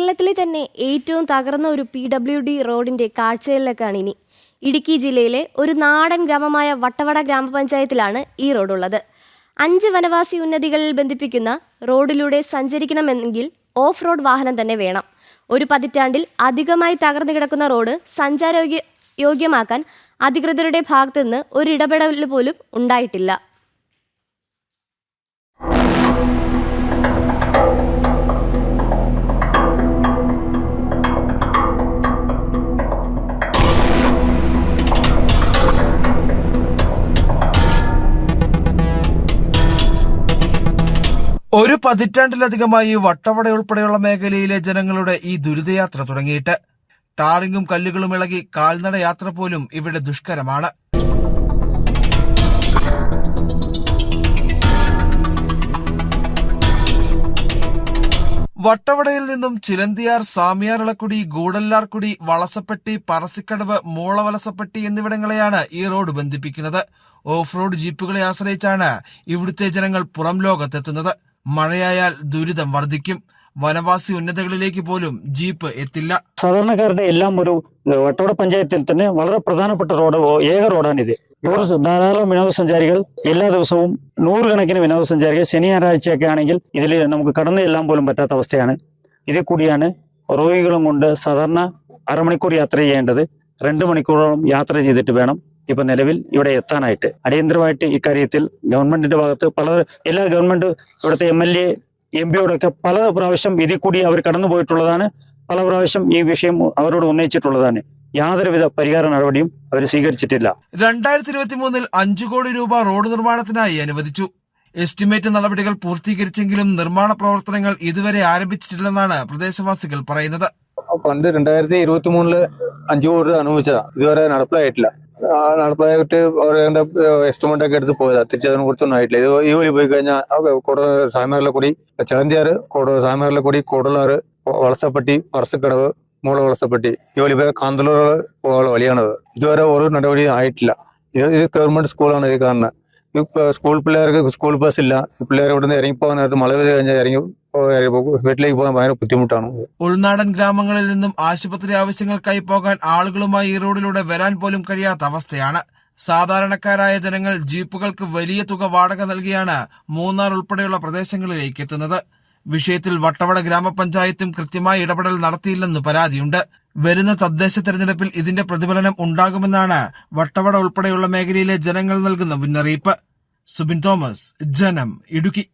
കേരളത്തിലെ തന്നെ ഏറ്റവും തകർന്ന ഒരു പി ഡബ്ല്യു ഡി റോഡിന്റെ കാഴ്ചയിലേക്കാണ് ഇനി. ഇടുക്കി ജില്ലയിലെ ഒരു നാടൻ ഗ്രാമമായ വട്ടവട ഗ്രാമപഞ്ചായത്തിലാണ് ഈ റോഡുള്ളത്. അഞ്ച് വനവാസി ഉന്നതികളിൽ ബന്ധിപ്പിക്കുന്ന റോഡിലൂടെ സഞ്ചരിക്കണമെങ്കിൽ ഓഫ് റോഡ് വാഹനം തന്നെ വേണം. ഒരു പതിറ്റാണ്ടിൽ അധികമായി തകർന്നു കിടക്കുന്ന റോഡ് സഞ്ചാരോഗ്യ യോഗ്യമാക്കാൻ അധികൃതരുടെ ഭാഗത്തുനിന്ന് ഒരു ഇടപെടൽ പോലും ഉണ്ടായിട്ടില്ല. ഒരു പതിറ്റാണ്ടിലധികമായി വട്ടവട ഉൾപ്പെടെയുള്ള മേഖലയിലെ ജനങ്ങളുടെ ഈ ദുരിതയാത്ര തുടങ്ങിയിട്ട്. ടാറിങ്ങും കല്ലുകളും ഇളകി കാൽനട യാത്ര പോലും ഇവിടെ ദുഷ്കരമാണ്. വട്ടവടയിൽ നിന്നും ചിലന്തിയാർ സാമിയാറിളക്കുടി ഗൂഡല്ലാർക്കുടി വളസപ്പെട്ടി പറസിക്കടവ് മൂളവലസപ്പെട്ടി എന്നിവിടങ്ങളെയാണ് ഈ റോഡ് ബന്ധിപ്പിക്കുന്നത്. ഓഫ് റോഡ് ജീപ്പുകളെ ആശ്രയിച്ചാണ് ഇവിടുത്തെ ജനങ്ങൾ പുറം ലോകത്തെത്തുന്നത്. മഴയായാൽ ദുരിതം വർദ്ധിക്കും വനവാസി ഉന്നതകളിലേക്ക് പോലും ജീപ്പ് എത്തില്ല. സാധാരണക്കാരുടെ എല്ലാം ഒരു വട്ടവട പഞ്ചായത്തിൽ തന്നെ വളരെ പ്രധാനപ്പെട്ട റോഡ് ഏക റോഡാണിത്. ധാരാളം വിനോദസഞ്ചാരികൾ എല്ലാ ദിവസവും നൂറുകണക്കിന് വിനോദസഞ്ചാരികൾ ശനി ഞായറാഴ്ചയൊക്കെ ആണെങ്കിൽ ഇതിൽ നമുക്ക് കടന്നു ചെല്ലാൻ പോലും പറ്റാത്ത അവസ്ഥയാണ്. ഇതിൽ കൂടിയാണ് രോഗികളും കൊണ്ട് സാധാരണ അരമണിക്കൂർ യാത്ര ചെയ്യേണ്ടത്. രണ്ട് മണിക്കൂറോളം യാത്ര ചെയ്തിട്ട് വേണം. ഇപ്പൊ നിലവിൽ ഇവിടെ എത്താനായിട്ട്. അടിയന്തരമായിട്ട് ഇക്കാര്യത്തിൽ ഗവൺമെന്റിന്റെ ഭാഗത്ത് പല എല്ലാ ഗവൺമെന്റ് ഇവിടുത്തെ എം എൽ എ എം പിയോടൊക്കെ പല പ്രാവശ്യം ഇതിൽ കൂടി അവർ കടന്നുപോയിട്ടുള്ളതാണ് പല പ്രാവശ്യം ഈ വിഷയം അവരോട് ഉന്നയിച്ചിട്ടുള്ളതാണ്. യാതൊരുവിധ പരിഹാര നടപടിയും അവർ സ്വീകരിച്ചിട്ടില്ല. രണ്ടായിരത്തി ഇരുപത്തി മൂന്നിൽ അഞ്ചു കോടി രൂപ റോഡ് നിർമ്മാണത്തിനായി അനുവദിച്ചു. എസ്റ്റിമേറ്റ് നടപടികൾ പൂർത്തീകരിച്ചെങ്കിലും നിർമ്മാണ പ്രവർത്തനങ്ങൾ ഇതുവരെ ആരംഭിച്ചിട്ടില്ലെന്നാണ് പ്രദേശവാസികൾ പറയുന്നത്. പണ്ട് രണ്ടായിരത്തി ഇരുപത്തി മൂന്നിൽ അഞ്ചു കോടി രൂപ അനുവദിച്ചതാ. ഇതുവരെ നടപ്പിലായിട്ടില്ല. ആ, നടപ്പിലായിട്ട് അവരുടെ എസ്റ്റിമേറ്റ് ഒക്കെ എടുത്ത് പോയതാ. തിരിച്ചതിനെ കുറിച്ചൊന്നും ആയിട്ടില്ല. ഇത് ഈ വഴി പോയി കഴിഞ്ഞാൽ കൂടി സാമേറിലക്കുടി ചളന്തിയാർ കോട കൂടി കോടലാറ് വളസപ്പെട്ടി പറസക്കടവ് മൂള വളസപ്പെട്ടി ഈ വഴി പോയ കാന്തലൂർ പോകാനുള്ള വഴിയാണത്. ഇതുവരെ ഒരു നടപടി ആയിട്ടില്ല. ഇത് ഇത് ഗവൺമെന്റ് സ്കൂളാണ് ഇത് കാണുന്നത് സ്കൂൾ പിള്ളേർക്ക് സ്കൂൾ ബസ് ഇല്ല. പിള്ളേർ ഇവിടുന്ന് ഇറങ്ങി പോകാൻ നേരത്ത് മഴ പെയ്ത് കഴിഞ്ഞാൽ ഇറങ്ങി വീട്ടിലേക്ക് പോകാൻ ഭയങ്കര ബുദ്ധിമുട്ടാണ്. ഉൾനാടൻ ഗ്രാമങ്ങളിൽ നിന്നും ആശുപത്രി ആവശ്യങ്ങൾക്കായി പോകാൻ ആളുകളുമായി ഈ റോഡിലൂടെ വരാൻ പോലും കഴിയാത്ത അവസ്ഥയാണ്. സാധാരണക്കാരായ ജനങ്ങൾ ജീപ്പുകൾക്ക് വലിയ തുക വാടക നൽകിയാണ് മൂന്നാർ ഉൾപ്പെടെയുള്ള പ്രദേശങ്ങളിലേക്ക് എത്തുന്നത്. വിഷയത്തിൽ വട്ടവട ഗ്രാമപഞ്ചായത്തും കൃത്യമായ ഇടപെടൽ നടത്തിയില്ലെന്ന് പരാതിയുണ്ട്. വരുന്ന തദ്ദേശ തെരഞ്ഞെടുപ്പിൽ ഇതിന്റെ പ്രതിഫലനം ഉണ്ടാകുമെന്നാണ് വട്ടവട ഉൾപ്പെടെയുള്ള മേഖലയിലെ ജനങ്ങൾ നൽകുന്ന മുന്നറിയിപ്പ്. സുബിൻ തോമസ് ജനം ഇടുക്കി.